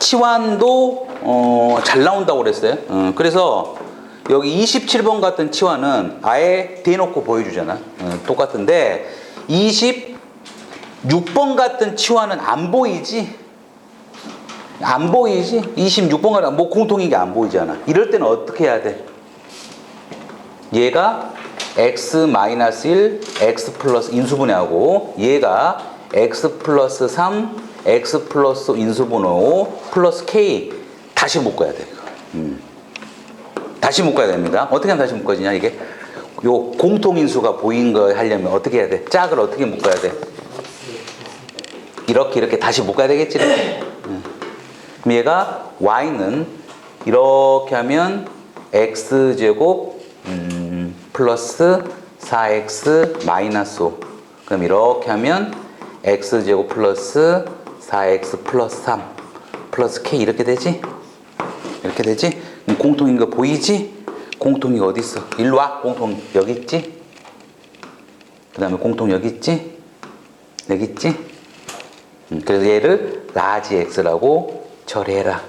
치환도 어, 잘 나온다고 그랬어요. 어, 그래서 여기 27번 같은 치환은 아예 대놓고 보여주잖아. 어, 똑같은데 26번 같은 치환은 안 보이지? 안 보이지? 26번 같은 뭐 공통인 게 안 보이잖아. 이럴 때는 어떻게 해야 돼? 얘가 x-1, x 플러스 인수분해하고 얘가 x 플러스 3, x 플러스 인수분해 5 플러스 k 다시 묶어야 돼. 이거. 음. 다시 묶어야 됩니다. 어떻게 하면 다시 묶어지냐 이게 요 공통인수가 보인 거 하려면 어떻게 해야 돼? 짝을 어떻게 묶어야 돼? 이렇게 이렇게 다시 묶어야 되겠지. 음. 그럼 얘가 y는 이렇게 하면 x 제곱 음, 플러스 4x 마이너스 5. 그럼 이렇게 하면 x 제곱 플러스 4x 플러스 3 플러스 k 이렇게 되지? 이렇게 되지? 공통인 거 보이지? 공통이 어디 있어? 일로 와. 공통 여기 있지? 그 다음에 공통 여기 있지? 여기 있지? 음, 그래서 얘를 라지 x라고 처리해라.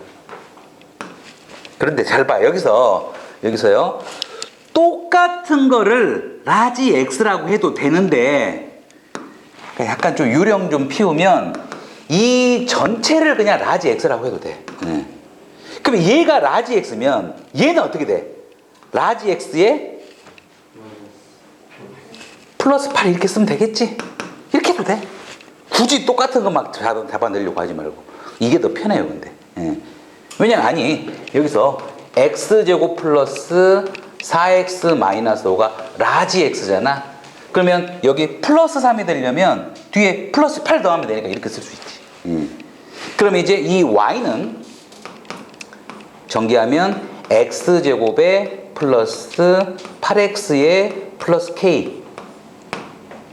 그런데 잘 봐. 여기서 여기서요. 똑같은 거를 라지 x라고 해도 되는데 약간 좀 유령 좀 피우면 이 전체를 그냥 라지 x라고 해도 돼. 예. 그럼 얘가 라지 x면 얘는 어떻게 돼? 라지 x에 플러스 8 이렇게 쓰면 되겠지? 이렇게 해도 돼. 굳이 똑같은 것만 잡아내려고 하지 말고 이게 더 편해요 근데 예. 왜냐면 아니 여기서 x제곱 플러스 4x 마이너스 5가 라지 x잖아 그러면 여기 플러스 3이 되려면 뒤에 플러스 8 더하면 되니까 이렇게 쓸 수 있지 음. 그러면 이제 이 y는 전개하면 x제곱에 플러스 8x에 플러스 k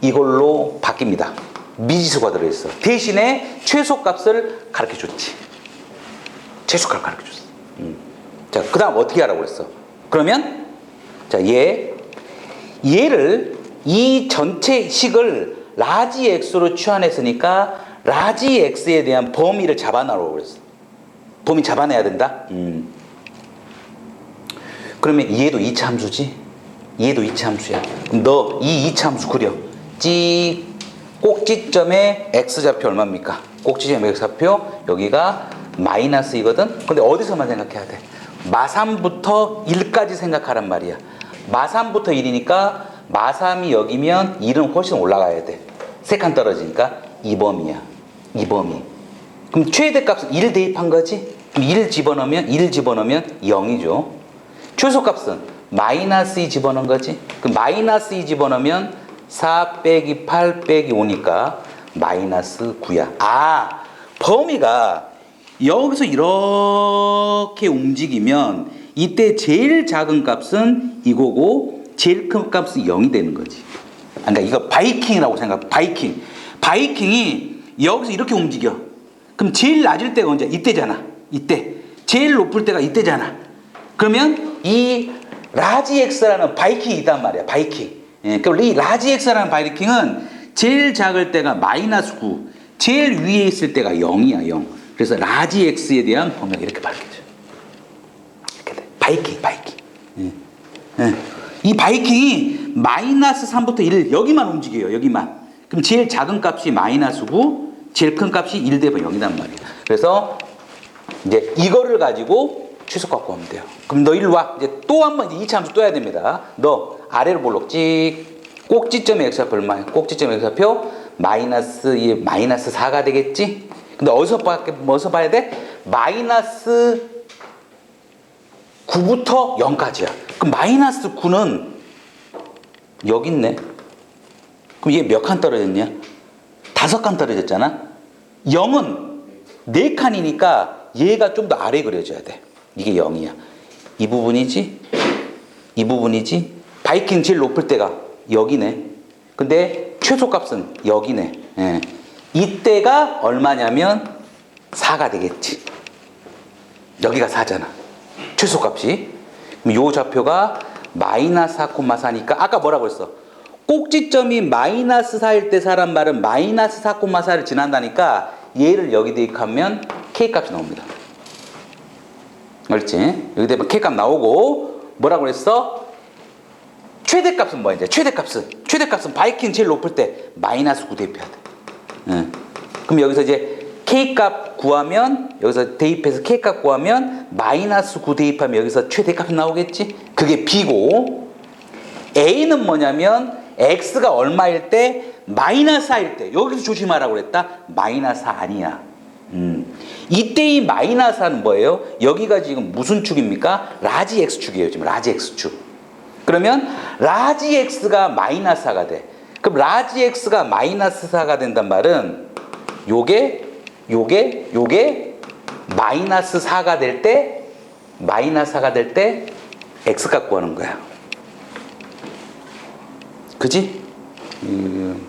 이걸로 바뀝니다. 미지수가 들어있어. 대신에 최소값을 가르쳐 줬지. 최소값을 가르쳐 줬어. 음. 자, 그 다음 어떻게 하라고 그랬어? 그러면, 자, 얘, 얘를, 이 전체 식을 라지 x로 취환했으니까 라지 x에 대한 범위를 잡아놔라고 그랬어. 범위 잡아내야 된다? 음. 그러면 얘도 이차함수지? 얘도 이차함수야. 그럼 너 이 이차함수 그려. 찌 꼭지점의 x좌표 얼마입니까? 꼭지점 x좌표 여기가 마이너스이거든. 근데 어디서만 생각해야 돼? 마삼부터 1까지 생각하란 말이야. 마삼부터 1이니까 마삼이 여기면 1은 훨씬 올라가야 돼. 세 칸 떨어지니까 2범위야. 2범위. 그럼 최대값은 1 대입한 거지? 그럼 1 집어넣으면 1 집어넣으면 0이죠. 최소값은 마이너스 2 집어넣은 거지? 그 마이너스 2 집어넣으면 4 빼기 8 빼기 5니까 마이너스 9야. 아, 범위가 여기서 이렇게 움직이면 이때 제일 작은 값은 이거고 제일 큰 값은 0이 되는 거지. 그러니까 이거 바이킹이라고 생각. 바이킹. 바이킹이 여기서 이렇게 움직여. 그럼 제일 낮을 때가 언제? 이때잖아. 이때. 제일 높을 때가 이때잖아. 그러면 이 라지 X라는 바이킹이 있단 말이야. 바이킹. 예, 그럼 이 라지 X라는 바이킹은 제일 작을 때가 마이너스 9, 제일 위에 있을 때가 0이야, 0. 그래서 라지 X에 대한 범위가 이렇게 밝혀져. 이렇게 돼. 바이킹, 바이킹. 예. 예. 이 바이킹이 마이너스 3부터 1 여기만 움직여요, 여기만. 그럼 제일 작은 값이 마이너스 9, 제일 큰 값이 1 되면 0이단 말이야. 그래서 이제 이거를 가지고 최소값 구하면 돼요. 그럼 너 일로 와. 이제 또 한 번 2차 함수 또 해야 됩니다. 너 아래로 볼록 찍. 꼭지점의 x좌표 얼마야? 꼭지점의 x좌표 마이너스 이 마이너스 4가 되겠지? 근데 어디서 봐, 어디서 봐야 돼? 마이너스 9부터 0까지야. 그럼 마이너스 9는 여기 있네. 그럼 얘 몇 칸 떨어졌냐? 다섯 칸 떨어졌잖아. 0은 네 칸이니까 얘가 좀 더 아래 그려져야 돼. 이게 0이야. 이 부분이지? 이 부분이지? 바이킹 제일 높을 때가 여기네. 근데 최소값은 여기네. 예. 이때가 얼마냐면 4가 되겠지. 여기가 4잖아. 최소값이. 요 좌표가 마이너스 4,4니까 아까 뭐라고 했어? 꼭지점이 마이너스 4일 때 사람 말은 마이너스 4,4를 지난다니까 얘를 여기 대입하면 K값이 나옵니다. 그렇지? 여기 되면 K값 나오고 뭐라고 그랬어? 최대값은 뭐야 이제 최대값은 최대값은 바이킹 제일 높을 때 마이너스 9 대입해야 돼. 응. 그럼 여기서 이제 K값 구하면 여기서 대입해서 K값 구하면 마이너스 9 대입하면 여기서 최대값이 나오겠지? 그게 B고 A는 뭐냐면 X가 얼마일 때? 마이너스 4일 때. 여기서 조심하라고 그랬다. 마이너스 4 아니야. 음. 이때 이 마이너스 4는 뭐예요? 여기가 지금 무슨 축입니까? 라지 X축이에요 지금. 라지 X축. 그러면 라지 X가 마이너스 4가 돼. 그럼 라지 X가 마이너스 4가 된단 말은 요게 요게 요게 마이너스 4가 될 때 마이너스 4가 될 때 X 값 구하는 거야 그지? 음.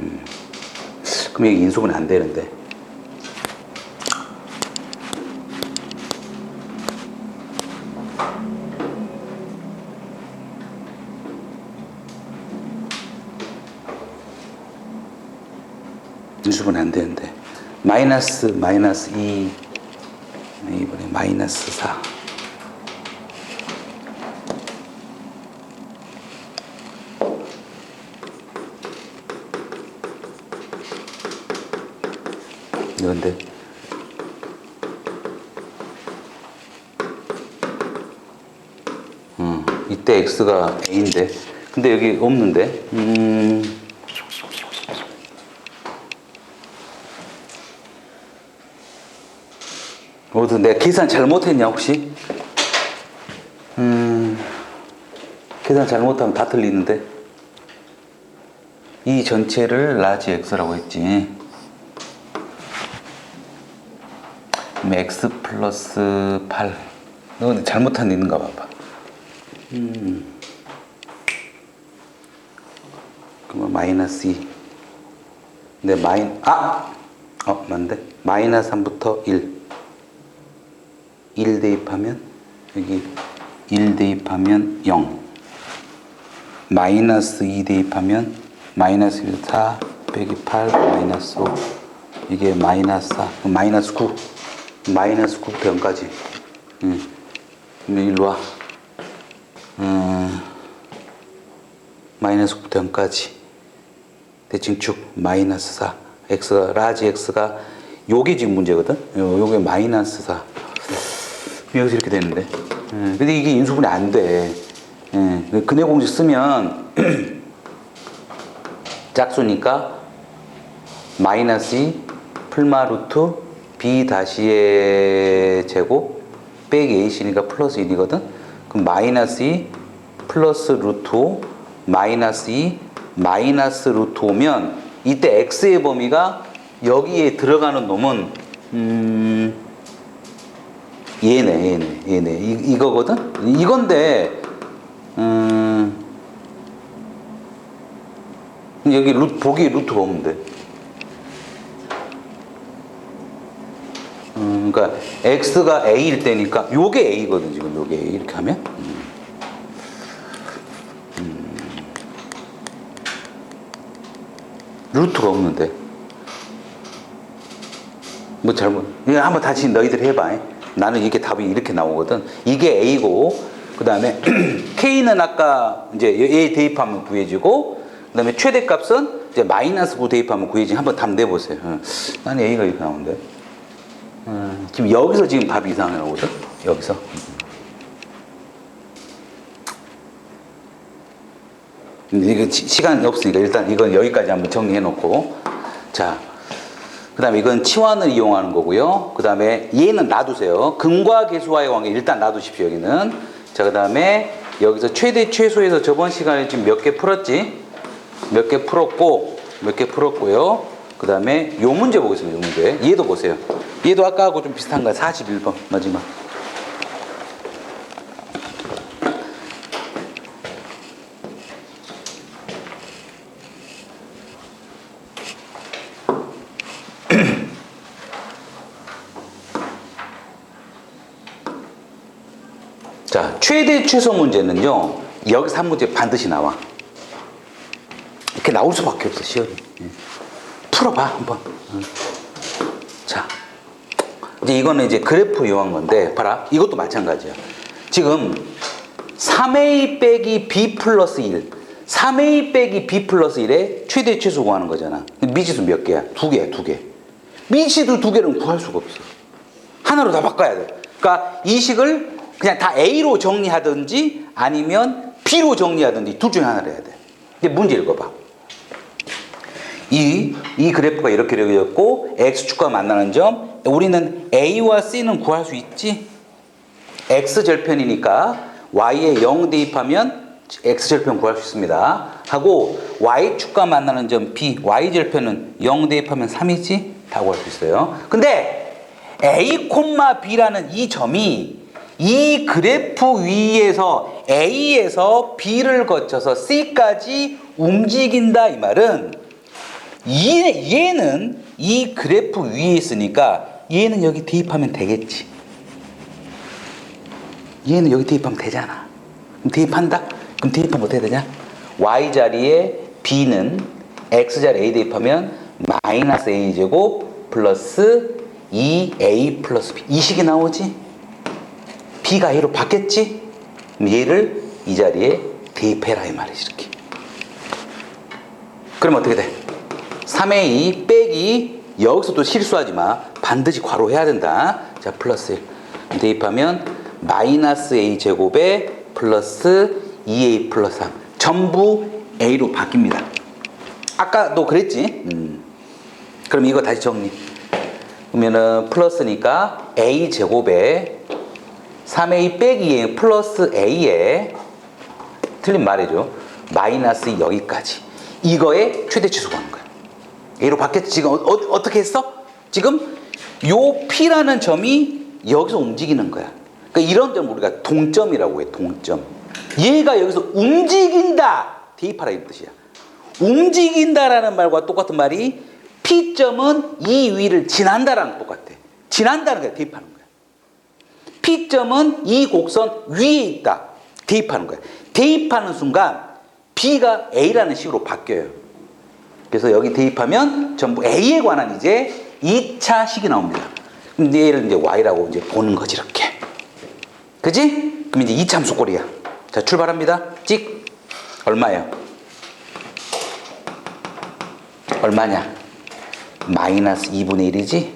음. 그럼 여기 인수분해 안 되는데. 인수분해 안 되는데. 마이너스 마이너스 2 이번에 마이너스 4 이건데 음, 이때 x가 a인데. 근데 여기 없는데. 음, 어디 내가 계산 잘못했냐 혹시? 음, 계산 잘못하면 다 틀리는데. 이 전체를 라지 x라고 했지. X 플러스 8. 너 근데 잘못한 데 있는가 봐봐. 음. 그러면 마이너스 2. 근데 마이, 아! 어, 맞는데? 마이너스 3부터 1. 1 대입하면, 여기 1 대입하면 0. 마이너스 2 대입하면, 마이너스 1, 4, 빼기 8, 마이너스 5. 이게 마이너스 4, 그럼 마이너스 9. 마이너스 9부터 0까지. 응. 그러면 일로 와. 음, 마이너스 9부터 0까지. 대칭축 마이너스 4. x가, 라지 x가 요게 지금 문제거든? 요, 요게 마이너스 4. 여기서 이렇게 되는데. 음, 근데 이게 인수분해 안 돼. 예, 근해 공식 쓰면 짝수니까 마이너스 2 풀마 루트 b 다시의 제곱 빼기 a시니까 플러스 1이거든. 그럼 마이너스 2 플러스 루트 5 마이너스 2 마이너스 루트 5면 이때 x의 범위가 여기에 들어가는 놈은 음 얘네 얘네 얘네 이, 이거거든. 이건데 음 여기 루트 보기 루트가 없는데. 음, 그러니까 x가 a일 때니까 요게 a거든 지금 요게 a 이렇게 하면 음. 음. 루트가 없는데 뭐 잘못 이거 한번 다시 너희들 해봐 나는 이게 답이 이렇게 나오거든 이게 a고 그 다음에 k는 아까 이제 a 대입하면 구해지고 그 다음에 최대값은 이제 마이너스 9 대입하면 구해지 한번 답 내보세요 어. 나는 a가 이렇게 나오는데 음, 지금 여기서 지금 답이 이상하게 나오거든? 여기서. 이거 시- 시간이 없으니까 일단 이건 여기까지 한번 정리해 놓고. 자. 그 다음에 이건 치환을 이용하는 거고요. 그 다음에 얘는 놔두세요. 근과 계수와의 관계 일단 놔두십시오, 여기는. 자, 그 다음에 여기서 최대 최소에서 저번 시간에 지금 몇 개 풀었지? 몇 개 풀었고, 몇 개 풀었고요. 그 다음에 요 문제 보겠습니다, 요 문제. 얘도 보세요. 얘도 아까하고 좀 비슷한 거야. 41번, 마지막. 자, 최대 최소 문제는요. 여기서 한 문제 반드시 나와. 이렇게 나올 수밖에 없어, 시험이. 예. 풀어봐, 한번. 응. 자, 이제 이거는 이제 그래프 이용한 건데, 봐라. 이것도 마찬가지야. 지금 3a 빼기 b 플러스 1. 3a 빼기 b 플러스 1의 최대 최소 구하는 거잖아. 미지수 몇 개야? 두 개야, 두 개. 미지수 두 개는 구할 수가 없어. 하나로 다 바꿔야 돼. 그러니까 이 식을 그냥 다 A로 정리하든지 아니면 B로 정리하든지 둘 중에 하나를 해야 돼. 이제 문제 읽어봐. 이, 이 그래프가 이렇게 그려졌고 X축과 만나는 점 우리는 A와 C는 구할 수 있지? X절편이니까 Y에 0 대입하면 X절편 구할 수 있습니다. 하고 Y축과 만나는 점 B, Y절편은 0 대입하면 3이지? 다 구할 수 있어요. 근데 A, B라는 이 점이 이 그래프 위에서 A에서 B를 거쳐서 C까지 움직인다 이 말은 얘, 얘는 이 그래프 위에 있으니까 얘는 여기 대입하면 되겠지. 얘는 여기 대입하면 되잖아. 그럼 대입한다? 그럼 대입하면 어떻게 되냐? y 자리에 b는 x 자리에 a 대입하면 마이너스 a 제곱 플러스 2a 플러스 b 이 식이 나오지? b가 a로 바뀌었지? 얘를 이 자리에 대입해라 이 말이지 이렇게. 그럼 어떻게 돼? 3의 2 빼기 여기서 또 실수하지 마. 반드시 괄호 해야 된다. 자, 플러스 1. 대입하면 마이너스 a 제곱에 플러스 2a 플러스 3. 전부 a로 바뀝니다. 아까도 그랬지? 음. 그럼 이거 다시 정리. 그러면은 플러스니까 a 제곱에 3a 빼기 a 플러스 a에 틀린 말이죠. 마이너스 여기까지. 이거의 최대치수 구하는 거야. A로 바뀌었지. 지금 어, 떻게 했어? 지금 요 P라는 점이 여기서 움직이는 거야. 그러니까 이런 점 우리가 동점이라고 해. 동점. 얘가 여기서 움직인다. 대입하라 이 뜻이야. 움직인다라는 말과 똑같은 말이 P점은 이 위를 지난다라는 똑같아. 지난다는 게 대입하는 거야. P점은 이 곡선 위에 있다. 대입하는 거야. 대입하는 순간 B가 A라는 식으로 바뀌어요. 그래서 여기 대입하면 전부 A에 관한 이제 2차 식이 나옵니다. 그럼 얘를 이제 Y라고 이제 보는 거지, 이렇게. 그지? 그럼 이제 2차 함수 꼴이야. 자, 출발합니다. 찍. 얼마예요? 얼마냐? 마이너스 2분의 1이지?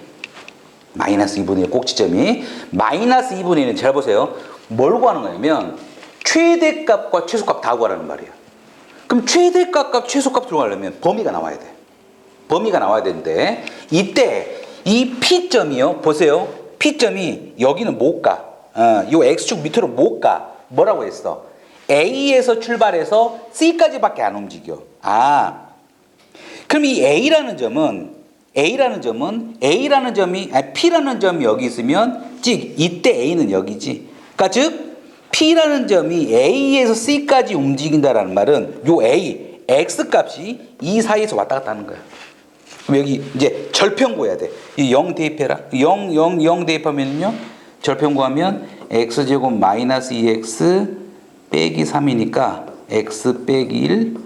마이너스 2분의 1 꼭지점이. 마이너스 2분의 1은 잘 보세요. 뭘 구하는 거냐면, 최대값과 최소값 다 구하라는 말이야. 그럼 최대값과 최소값 들어가려면 범위가 나와야 돼. 범위가 나와야 되는데 이때 이 P점이요. 보세요. P점이 여기는 못 가. 어, 요 X축 밑으로 못 가. 뭐라고 했어? A에서 출발해서 C까지밖에 안 움직여. 아. 그럼 이 A라는 점은 A라는 점은 A라는 점이 아니 P라는 점이 여기 있으면 즉 이때 A는 여기지. 그러니까 즉 P라는 점이 A에서 C까지 움직인다라는 말은 요 A, X 값이 이 사이에서 왔다 갔다 하는 거야. 그럼 여기 이제 절편 구해야 돼. 이 0 대입해라. 0, 0, 0 대입하면요. 절편 구하면 X제곱 마이너스 2X 빼기 3이니까 X 빼기 1,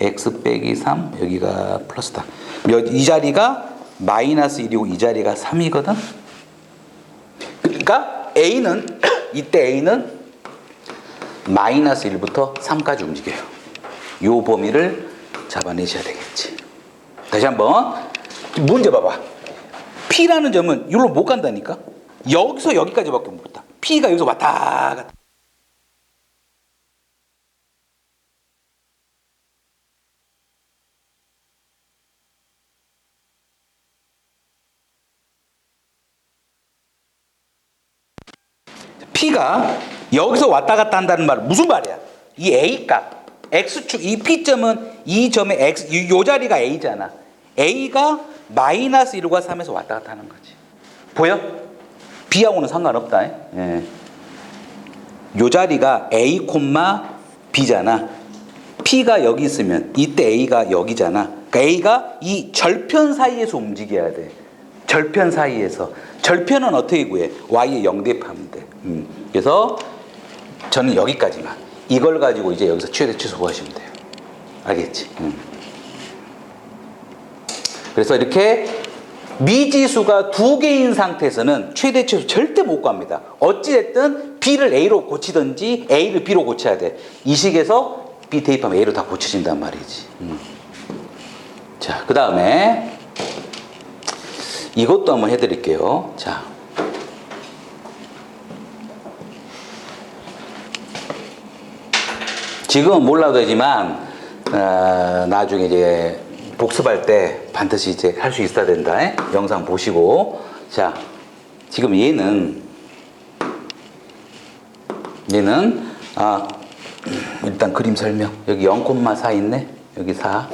X 빼기 3, 여기가 플러스다. 이 자리가 마이너스 1이고 이 자리가 3이거든. 그러니까 A는 이때 A는 마이너스 1부터 3까지 움직여요. 요 범위를 잡아내셔야 되겠지. 다시 한번 문제 봐봐. P라는 점은 여기로 못 간다니까. 여기서 여기까지밖에 못 가. P가 여기서 왔다 갔다. P가 여기서 왔다 갔다 한다는 말은 무슨 말이야? 이 A 값, X축, 이 P점은 이 점의 X, 이- 요 자리가 A잖아. A가 마이너스 1과 3에서 왔다 갔다 하는 거지. 보여? B하고는 상관없다. 예. 요 자리가 A, B잖아. P가 여기 있으면 이때 A가 여기잖아. 그러니까 A가 이 절편 사이에서 움직여야 돼. 절편 사이에서. 절편은 어떻게 구해? Y에 0 대입하면 돼. 음. 그래서 저는 여기까지만. 이걸 가지고 이제 여기서 최대 최소 구하시면 돼요. 알겠지? 음. 그래서 이렇게 미지수가 두 개인 상태에서는 최대치수 절대 못 구합니다. 어찌됐든 B를 A로 고치든지 A를 B로 고쳐야 돼. 이 식에서 B 대입하면 A로 다 고쳐진단 말이지. 음. 자, 그 다음에 이것도 한번 해드릴게요. 자. 지금은 몰라도 되지만 어, 나중에 이제 복습할 때 반드시 이제 할 수 있어야 된다. 에? 영상 보시고. 자 지금 얘는 얘는 아 일단 그림 설명. 여기 0,4 있네? 여기 4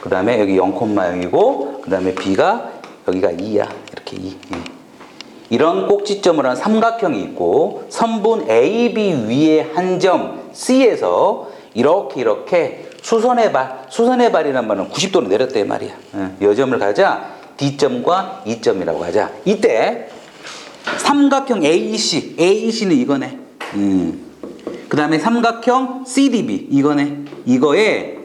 그 다음에 여기 0,0이고 그 다음에 b가 여기가 2야. 이렇게 2 이런 꼭지점을 한 삼각형이 있고 선분 AB 위에 한 점 C에서 이렇게 이렇게 수선의 발, 수선의 발이란 말은 90도로 내렸대 말이야. 응, 여점을 가자 D점과 E점이라고 하자. 이때 삼각형 AC, AC는 이거네. 음. 그 다음에 삼각형 CDB 이거네. 이거에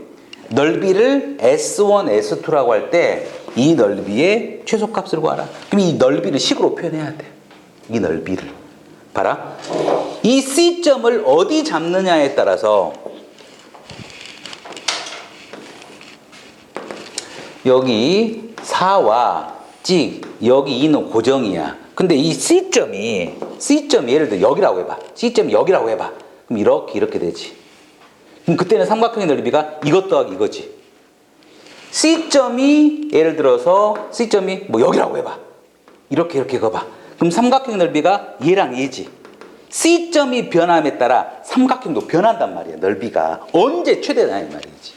넓이를 S1, S2라고 할 때 이 넓이의 최소값을 구하라. 그럼 이 넓이를 식으로 표현해야 돼. 이 넓이를. 봐라. 이 C점을 어디 잡느냐에 따라서 여기 4와 찍 여기 2는 고정이야. 근데 이 C점이 C점 예를 들어 여기라고 해봐. C점이 여기라고 해봐. 그럼 이렇게 이렇게 되지. 그럼 그때는 삼각형의 넓이가 이것 더하기 이거지. C점이 예를 들어서 C점이 뭐 여기라고 해봐. 이렇게 이렇게 가봐. 그럼 삼각형 넓이가 얘랑 얘지. C점이 변함에 따라 삼각형도 변한단 말이야. 넓이가 언제 최대냐 이 말이지.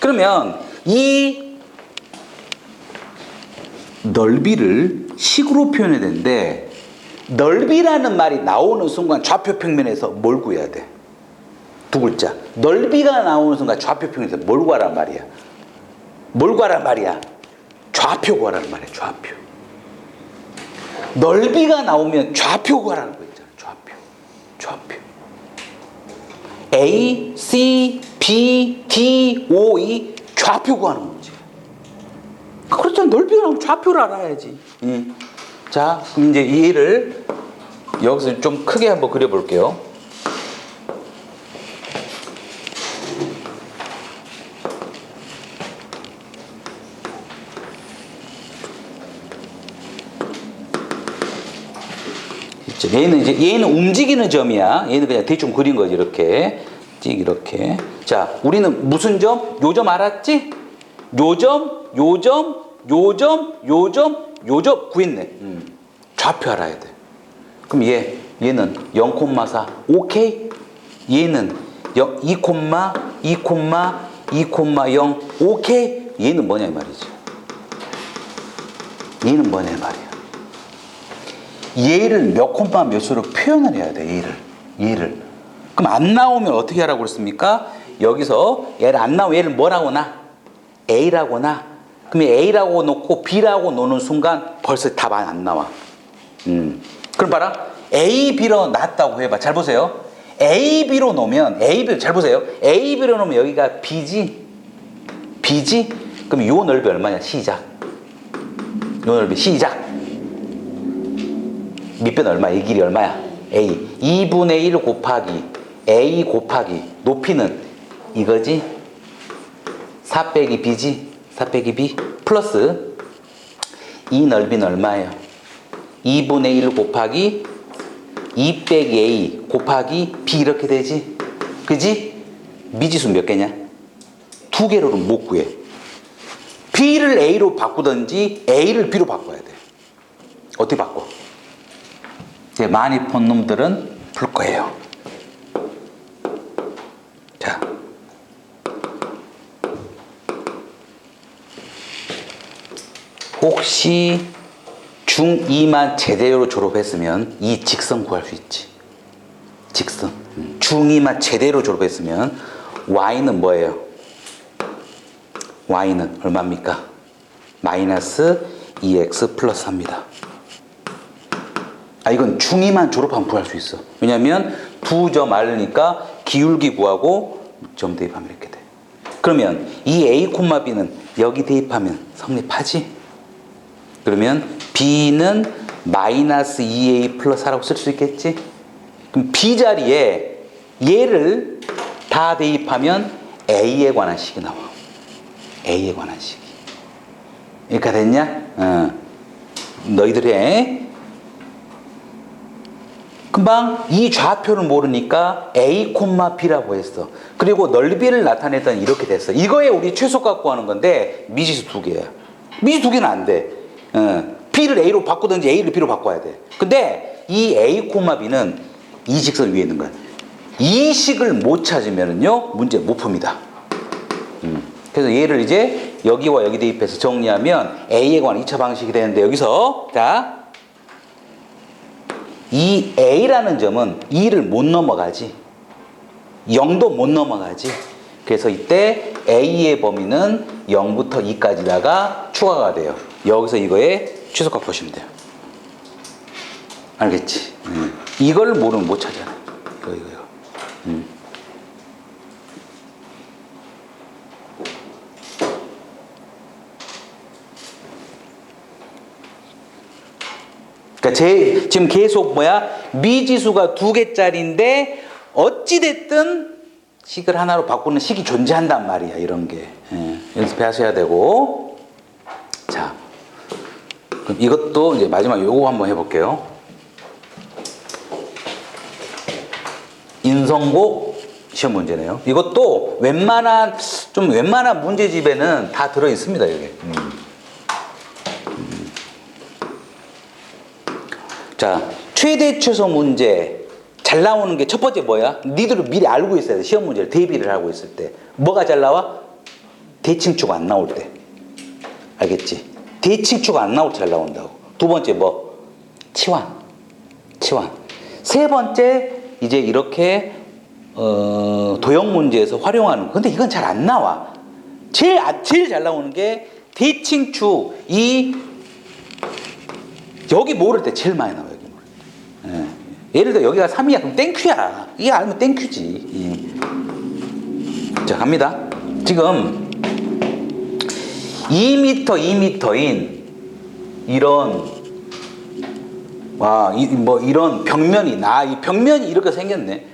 그러면 이 넓이를 식으로 표현해야 되는데 넓이라는 말이 나오는 순간 좌표 평면에서 뭘 구해야 돼? 두 글자. 넓이가 나오는 순간 좌표 평면에서 뭘 구하란 말이야? 뭘 구하란 말이야? 좌표 구하라는 말이야. 좌표. 넓이가 나오면 좌표 구하라는 거 있잖아. 좌표. 좌표. A, C, B, D, O, E 좌표 구하는 문제. 그렇죠. 나오면 좌표를 알아야지. 음. 자, 그럼 이제 이 얘를 여기서 좀 크게 한번 그려볼게요. 얘는 이제 얘는 움직이는 점이야. 얘는 그냥 대충 그린 거지 이렇게 찍 이렇게. 자, 우리는 무슨 점? 요 점 알았지? 요 점, 요 점, 요 점, 요 점, 요 점 구했네. 음. 좌표 알아야 돼. 그럼 얘 얘는 0,4 오케이? 얘는 0, 2, 2, 2,0 오케이? 얘는 뭐냐 이 말이지. 얘는 뭐냐 이 말이야. 얘를 몇 콤마 몇으로 표현을 해야 돼, 얘를. 얘를. 그럼 안 나오면 어떻게 하라고 그랬습니까? 여기서 얘를 안 나오면 얘를 뭐라고 나? A라고 나. 그럼 A라고 놓고 B라고 놓는 순간 벌써 답 안 나와. 음. 그럼 봐라. A, B로 놨다고 해봐. 잘 보세요. A, B로 놓으면, A, B, 잘 보세요. A, B로 놓으면 여기가 B지? B지? 그럼 요 넓이 얼마냐? 시작. 요 넓이 시작. 밑변 얼마? 이 길이 얼마야? A. 2분의 1 곱하기 A 곱하기 높이는 이거지? 4 빼기 B지? 4 빼기 B 플러스 이 넓이는 얼마예요? 2분의 1 곱하기 2 빼기 A 곱하기 B 이렇게 되지? 그지? 미지수 몇 개냐? 두 개로는 못 구해. B를 A로 바꾸든지 A를 B로 바꿔야 돼. 어떻게 바꿔? 이제 많이 본 놈들은 풀 거예요. 자. 혹시 중2만 제대로 졸업했으면 이 직선 구할 수 있지. 직선. 음, 중2만 제대로 졸업했으면 y는 뭐예요? y는 얼마입니까? 마이너스 2x 플러스 3입니다. 아, 이건 중2만 졸업하면 구할 수 있어. 왜냐면 두점 알으니까 기울기 구하고 점 대입하면 이렇게 돼. 그러면 이 A, B는 여기 대입하면 성립하지? 그러면 B는 마이너스 2A 플러스 4라고 쓸 수 있겠지? 그럼 B 자리에 얘를 다 대입하면 A에 관한 식이 나와. A에 관한 식이. 이렇게 됐냐? 어. 너희들의 금방 이 좌표를 모르니까 A, B라고 했어. 그리고 넓이를 나타냈더니 이렇게 됐어. 이거에 우리 최소값 구하는 건데 미지수 두 개야. 미지수 두 개는 안 돼. 어, B를 A로 바꾸든지 A를 B로 바꿔야 돼. 근데 이 A, B는 이 직선 위에 있는 거야. 이 식을 못 찾으면은요 문제 못 풉니다. 음. 그래서 얘를 이제 여기와 여기 대입해서 정리하면 A에 관한 2차 방식이 되는데 여기서 자, 이 A라는 점은 2를 못 넘어가지. 0도 못 넘어가지. 그래서 이때 A의 범위는 0부터 2까지다가 추가가 돼요. 여기서 이거에 최소값 보시면 돼요. 알겠지? 음. 이걸 모르면 못 찾아요. 이거, 이거, 이거. 음. 그러니까 제 지금 계속 뭐야? 미지수가 두 개짜리인데 어찌 됐든 식을 하나로 바꾸는 식이 존재한단 말이야 이런 게. 예, 연습하셔야 되고. 자 그럼 이것도 이제 마지막 요거 한번 해볼게요. 인성고 시험 문제네요. 이것도 웬만한 좀 웬만한 문제집에는 다 들어 있습니다 여기. 음. 자, 최대 최소 문제 잘 나오는 게 첫 번째 뭐야? 니들은 미리 알고 있어야 돼. 시험 문제를 대비를 하고 있을 때. 뭐가 잘 나와? 대칭축 안 나올 때. 알겠지? 대칭축 안 나올 때 잘 나온다고. 두 번째 뭐? 치환. 치환. 세 번째 이제 이렇게 어, 도형 문제에서 활용하는 거. 근데 이건 잘 안 나와. 제일 아- 제일 잘 나오는 게 대칭축 이 여기 모를 때 제일 많이 나와. 예. 예를 들어 여기가 3이야. 그럼 땡큐야. 이게 알면 땡큐지. 예. 자 갑니다. 지금 2m 2m인 이런 와뭐 이런 벽면이 나 이 벽면이 이렇게 생겼네.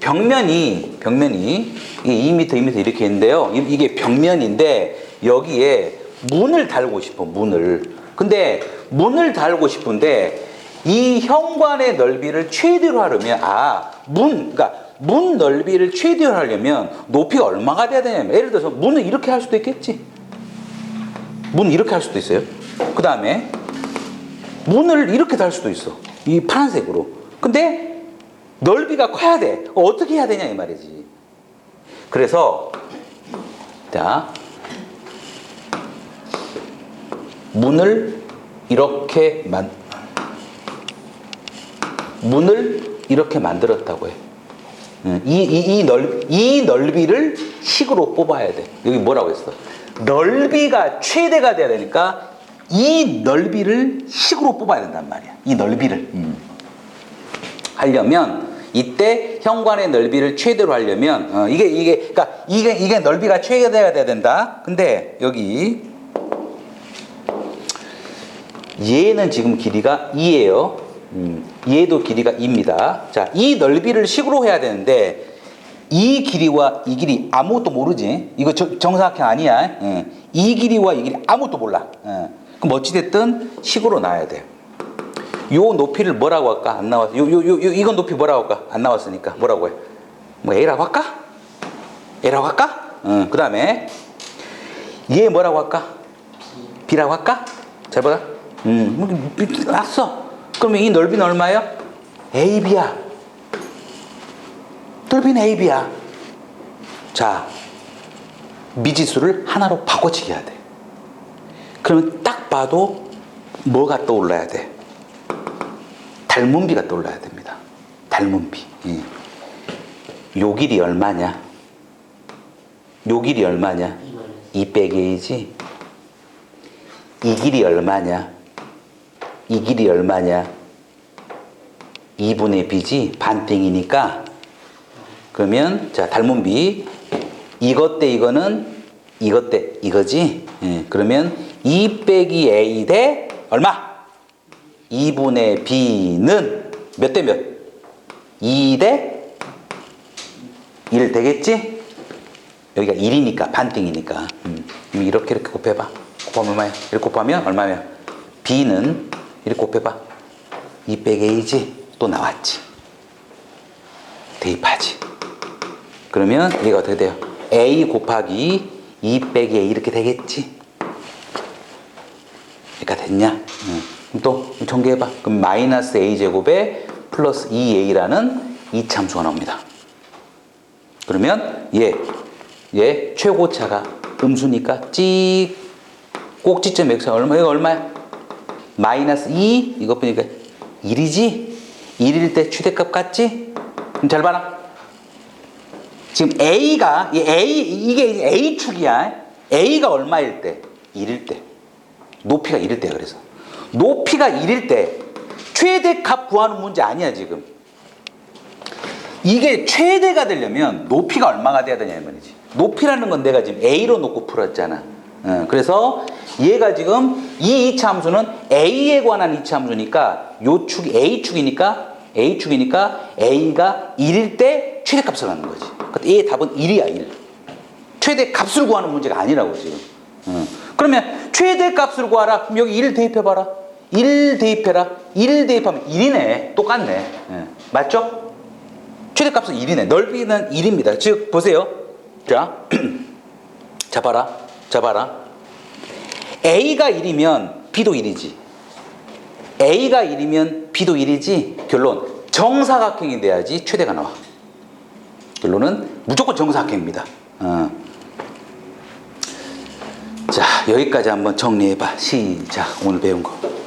벽면이 벽면이 이게 2m 2m 이렇게 있는데요. 이- 이게 벽면인데 여기에 문을 달고 싶어 문을. 근데 문을 달고 싶은데 이 현관의 넓이를 최대로 하려면 아 문 그러니까 문 넓이를 최대로 하려면 높이가 얼마가 돼야 되냐면 예를 들어서 문을 이렇게 할 수도 있겠지. 문 이렇게 할 수도 있어요. 그 다음에 문을 이렇게 달 수도 있어. 이 파란색으로. 근데 넓이가 커야 돼. 어떻게 해야 되냐 이 말이지. 그래서 자 문을 이렇게 만 문을 이렇게 만들었다고 해. 응, 이, 이, 이, 넓, 이 넓이를 식으로 뽑아야 돼. 여기 뭐라고 했어? 넓이가 최대가 돼야 되니까 이 넓이를 식으로 뽑아야 된단 말이야. 이 넓이를. 음. 하려면 이때 현관의 넓이를 최대로 하려면 어, 이게 이게 그러니까 이게 이게 넓이가 최대가 돼야 된다. 근데 여기 얘는 지금 길이가 2예요. 음, 얘도 길이가 2입니다. 자, 이 넓이를 식으로 해야 되는데 이 길이와 이 길이 아무것도 모르지. 이거 저- 정사각형 아니야. 예. 이 길이와 이 길이 아무것도 몰라. 예. 그럼 어찌됐든 식으로 놔야 돼. 요 높이를 뭐라고 할까? 안 나왔어. 요, 요, 요, 요, 이건 높이 뭐라고 할까? 안 나왔으니까. 뭐라고 해? 뭐 A라고 할까? A라고 할까? 응. 그 다음에 얘 뭐라고 할까? B라고 할까? 잘 보자. 음, 뭐, 알았어. 그러면 이 넓이는 얼마예요? AB야. 넓이는 AB야. 자, 미지수를 하나로 바꿔치기 해야 돼. 그러면 딱 봐도 뭐가 떠올라야 돼? 닮은 비가 떠올라야 됩니다. 닮은 비. 예. 요 길이 얼마냐? 요 길이 얼마냐? 2 빼기 2지. 이 길이 얼마냐? 이 길이 얼마냐? 2분의 b지 반땡이니까 그러면 자 닮은 비 이것 대 이거는 이것 대 이거지 예, 그러면 2 빼기 a 대 얼마? 2분의 b는 몇 대 몇? 2 대 1 되겠지? 여기가 1이니까 반띵이니까 음. 이렇게 이렇게 곱해봐 곱하면 얼마야? 이렇게 곱하면 얼마야? b는 이렇게 곱해봐 2 빼기 a지 또 나왔지 대입하지 그러면 얘가 어떻게 돼요? a 곱하기 2 빼기 a 이렇게 되겠지 그러니까 됐냐? 응. 또 전개해봐. 그럼 마이너스 a 제곱에 플러스 2a라는 이 참수가 나옵니다. 그러면 얘, 얘 최고차가 음수니까 찍 꼭지점 x 얼마? 이거 얼마야? 마이너스 2 이거 보니까 1이지? 1일 때 최대값 같지? 그럼 잘 봐라. 지금 a가 이 a 이게 a 축이야. a가 얼마일 때? 1일 때. 높이가 1일 때야 그래서 높이가 1일 때 최대값 구하는 문제 아니야 지금 이게 최대가 되려면 높이가 얼마가 돼야 되냐 이 말이지 높이라는 건 내가 지금 a로 놓고 풀었잖아 어, 그래서 얘가 지금 이 이차함수는 a에 관한 이차함수니까 요 축이 a축이니까 a축이니까 a가 1일 때 최대값을 하는 거지 그러니까 얘의 답은 1이야 1 최대 값을 구하는 문제가 아니라고 지금. 어. 그러면 최대 값을 구하라. 그럼 여기 1 대입해 봐라. 1 대입해라. 1 대입하면 1이네. 똑같네. 예. 맞죠? 최대 값은 1이네. 넓이는 1입니다. 즉 보세요. 자. 자 봐라. 자 봐라. A가 1이면 B도 1이지. A가 1이면 B도 1이지. 결론. 정사각형이 돼야지 최대가 나와. 결론은 무조건 정사각형입니다. 어. 자, 여기까지 한번 정리해봐. 시작. 오늘 배운 거.